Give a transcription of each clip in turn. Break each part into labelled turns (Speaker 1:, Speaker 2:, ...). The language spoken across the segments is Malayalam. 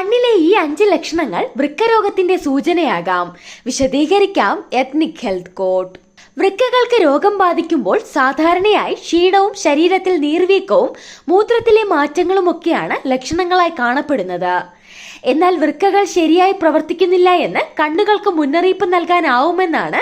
Speaker 1: കണ്ണിലെ ഈ അഞ്ച് ലക്ഷണങ്ങൾ വൃക്കരോഗത്തിന്റെ സൂചനയാകാം. വിശദീകരിക്കാം എത്നിക് ഹെൽത്ത് കോഡ് വൃക്കകൾക്ക് രോഗം ബാധിക്കുമ്പോൾ സാധാരണയായി ക്ഷീണവും ശരീരത്തിൽ നീർവീക്കവും മൂത്രത്തിലെ മാറ്റങ്ങളുമൊക്കെയാണ് ലക്ഷണങ്ങളായി കാണപ്പെടുന്നത്. എന്നാൽ വൃക്കകൾ ശരിയായി പ്രവർത്തിക്കുന്നില്ല എന്ന് കണ്ണുകൾക്ക് മുന്നറിയിപ്പ് നൽകാനാവുമെന്നാണ്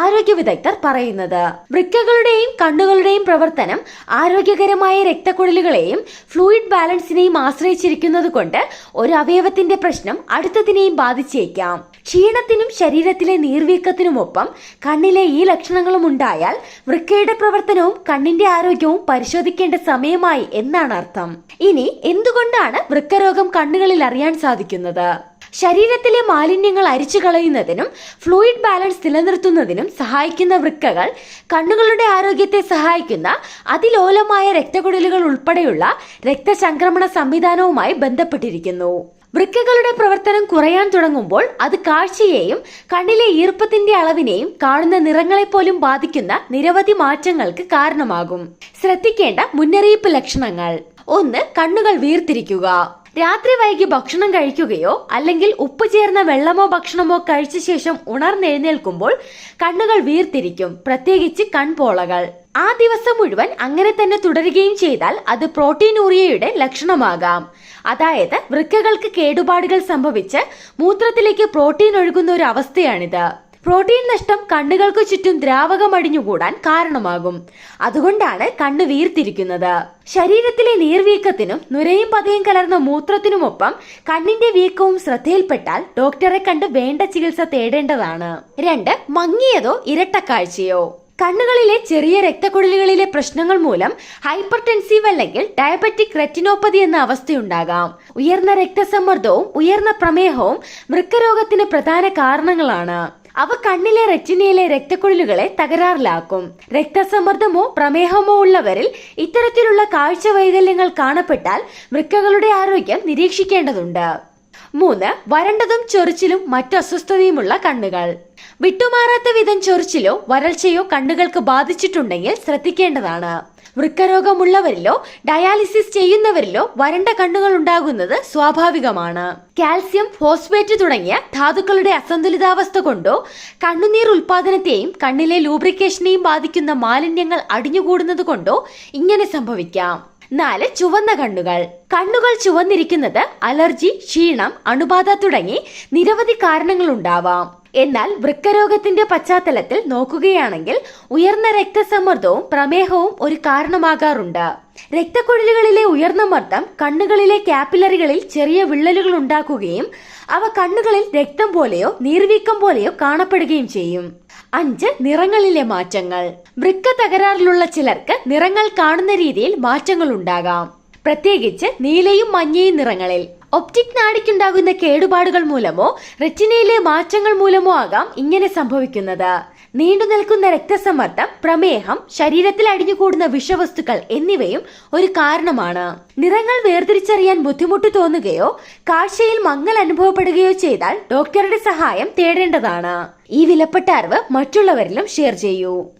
Speaker 1: ആരോഗ്യ വിദഗ്ധർ പറയുന്നത്. വൃക്കകളുടെയും കണ്ണുകളുടെയും പ്രവർത്തനം ആരോഗ്യകരമായ രക്തക്കുഴലുകളെയും ഫ്ലൂയിഡ് ബാലൻസിനെയും ആശ്രയിച്ചിരിക്കുന്നത് കൊണ്ട് ഒരു അവയവത്തിന്റെ പ്രശ്നം അടുത്തതിനെയും ബാധിച്ചേക്കാം. ക്ഷീണത്തിനും ശരീരത്തിലെ നീർവീക്കത്തിനുമൊപ്പം കണ്ണിലെ ഈ ലക്ഷണങ്ങളും ഉണ്ടായാൽ വൃക്കയുടെ പ്രവർത്തനവും കണ്ണിന്റെ ആരോഗ്യവും പരിശോധിക്കേണ്ട സമയമായി എന്നാണ് അർത്ഥം. ഇനി എന്തുകൊണ്ടാണ് വൃക്കരോഗം കണ്ണുകളിൽ അറിയാൻ സാധിക്കുന്നത്. ശരീരത്തിലെ മാലിന്യങ്ങൾ അരിച്ചു കളയുന്നതിനും ഫ്ലൂയിഡ് ബാലൻസ് നിലനിർത്തുന്നതിനും സഹായിക്കുന്ന വൃക്കകൾ കണ്ണുകളുടെ ആരോഗ്യത്തെ സഹായിക്കുന്ന അതിലോലമായ രക്തക്കുഴലുകൾ ഉൾപ്പെടെയുള്ള രക്തസംക്രമണ സംവിധാനവുമായി ബന്ധപ്പെട്ടിരിക്കുന്നു. വൃക്കകളുടെ പ്രവർത്തനം കുറയാൻ തുടങ്ങുമ്പോൾ അത് കാഴ്ചയെയും കണ്ണിലെ ഈർപ്പത്തിന്റെ അളവിനെയും കാണുന്ന നിറങ്ങളെ പോലും ബാധിക്കുന്ന നിരവധി മാറ്റങ്ങൾക്ക് കാരണമാകും. ശ്രദ്ധിക്കേണ്ട മുന്നറിയിപ്പ് ലക്ഷണങ്ങൾ. ഒന്ന് കണ്ണുകൾ വീർത്തിരിക്കുക. രാത്രി വൈകി ഭക്ഷണം കഴിക്കുകയോ അല്ലെങ്കിൽ ഉപ്പ് ചേർന്ന വെള്ളമോ ഭക്ഷണമോ കഴിച്ച ശേഷം ഉണർന്നെഴുന്നേൽക്കുമ്പോൾ കണ്ണുകൾ വീർത്തിരിക്കും പ്രത്യേകിച്ച് കൺപോളകൾ. ആ ദിവസം മുഴുവൻ അങ്ങനെ തന്നെ തുടരുകയും ചെയ്താൽ അത് പ്രോട്ടീനൂറിയയുടെ ലക്ഷണമാകാം. അതായത് വൃക്കകൾക്ക് കേടുപാടുകൾ സംഭവിച്ച് മൂത്രത്തിലേക്ക് പ്രോട്ടീൻ ഒഴുകുന്ന ഒരു അവസ്ഥയാണിത്. പ്രോട്ടീൻ നഷ്ടം കണ്ണുകൾക്ക് ചുറ്റും ദ്രാവകം അടിഞ്ഞുകൂടാൻ കാരണമാകും. അതുകൊണ്ടാണ് കണ്ണ് വീർത്തിരിക്കുന്നത്. ശരീരത്തിലെ നീർവീക്കത്തിനും നുരയും പതയും കലർന്ന മൂത്രത്തിനുമൊപ്പം കണ്ണിന്റെ വീക്കവും ശ്രദ്ധയിൽപ്പെട്ടാൽ ഡോക്ടറെ കണ്ട് വേണ്ട ചികിത്സ തേടേണ്ടതാണ്. രണ്ട് മങ്ങിയതോ ഇരട്ടക്കാഴ്ചയോ. കണ്ണുകളിലെ ചെറിയ രക്തക്കുഴലുകളിലെ പ്രശ്നങ്ങൾ മൂലം ഹൈപ്പർ ടെൻസീവ് അല്ലെങ്കിൽ ഡയബറ്റിക് റെറ്റിനോപ്പതി എന്ന അവസ്ഥയുണ്ടാകാം. ഉയർന്ന രക്തസമ്മർദ്ദവും ഉയർന്ന പ്രമേഹവും വൃക്കരോഗത്തിന് പ്രധാന കാരണങ്ങളാണ്. അവ കണ്ണിലെ റെറ്റിനയിലെ രക്തക്കുഴലുകളെ തകരാറിലാക്കും. രക്തസമ്മർദ്ദമോ പ്രമേഹമോ ഉള്ളവരിൽ ഇത്തരത്തിലുള്ള കാഴ്ച വൈകല്യങ്ങൾ കാണപ്പെട്ടാൽ വൃക്കകളുടെ ആരോഗ്യം നിരീക്ഷിക്കേണ്ടതുണ്ട്. മൂന്ന് വരണ്ടതും ചൊറിച്ചിലും മറ്റു അസ്വസ്ഥതയുമുള്ള കണ്ണുകൾ. വിട്ടുമാറാത്ത വിധം ചൊറിച്ചിലോ വരൾച്ചയോ കണ്ണുകൾക്ക് ബാധിച്ചിട്ടുണ്ടെങ്കിൽ ശ്രദ്ധിക്കേണ്ടതാണ്. വൃക്കരോഗമുള്ളവരിലോ ഡയാലിസിസ് ചെയ്യുന്നവരിലോ വരണ്ട കണ്ണുകൾ ഉണ്ടാകുന്നത് സ്വാഭാവികമാണ്. കാൽസ്യം ഫോസ്ഫേറ്റ് തുടങ്ങിയ ധാതുക്കളുടെ അസന്തുലിതാവസ്ഥ കൊണ്ടോ കണ്ണുനീർ ഉൽപാദനത്തെയും കണ്ണിലെ ലൂബ്രിക്കേഷനെയും ബാധിക്കുന്ന മാലിന്യങ്ങൾ അടിഞ്ഞുകൂടുന്നത് കൊണ്ടോ ഇങ്ങനെ സംഭവിക്കാം. നാല് ചുവന്ന കണ്ണുകൾ. കണ്ണുകൾ ചുവന്നിരിക്കുന്നത് അലർജി ക്ഷീണം അണുബാധ തുടങ്ങി നിരവധി കാരണങ്ങൾ ഉണ്ടാവാം എന്നാൽ വൃക്കരോഗത്തിന്റെ പശ്ചാത്തലത്തിൽ നോക്കുകയാണെങ്കിൽ ഉയർന്ന രക്തസമ്മർദ്ദവും പ്രമേഹവും ഒരു കാരണമാകാറുണ്ട്. രക്തക്കുഴലുകളിലെ ഉയർന്ന മർദ്ദം കണ്ണുകളിലെ കാപ്പിലറികളിൽ ചെറിയ വിള്ളലുകൾ ഉണ്ടാക്കുകയും അവ കണ്ണുകളിൽ രക്തം പോലെയോ നീർവീക്കം പോലെയോ കാണപ്പെടുകയും ചെയ്യും. അഞ്ച് നിറങ്ങളിലെ മാറ്റങ്ങൾ. വൃക്ക തകരാറിലുള്ള ചിലർക്ക് നിറങ്ങൾ കാണുന്ന രീതിയിൽ മാറ്റങ്ങൾ ഉണ്ടാകാം. പ്രത്യേകിച്ച് നീലയും മഞ്ഞയും നിറങ്ങളിൽ. ഒപ്റ്റിക് നാടിക്കുണ്ടാകുന്ന കേടുപാടുകൾ മൂലമോ റെറ്റിനയിലെ മാറ്റങ്ങൾ മൂലമോ ആകാം ഇങ്ങനെ സംഭവിക്കുന്നത്. നീണ്ടു നിൽക്കുന്ന രക്തസമ്മർദ്ദം പ്രമേഹം ശരീരത്തിൽ അടിഞ്ഞുകൂടുന്ന വിഷവസ്തുക്കൾ എന്നിവയും ഒരു കാരണമാണ്. നിറങ്ങൾ വേർതിരിച്ചറിയാൻ ബുദ്ധിമുട്ട് തോന്നുകയോ കാഴ്ചയിൽ മങ്ങൽ അനുഭവപ്പെടുകയോ ചെയ്താൽ ഡോക്ടറുടെ സഹായം തേടേണ്ടതാണ്. ഈ വിലപ്പെട്ട അറിവ് മറ്റുള്ളവരിലും ഷെയർ ചെയ്യൂ.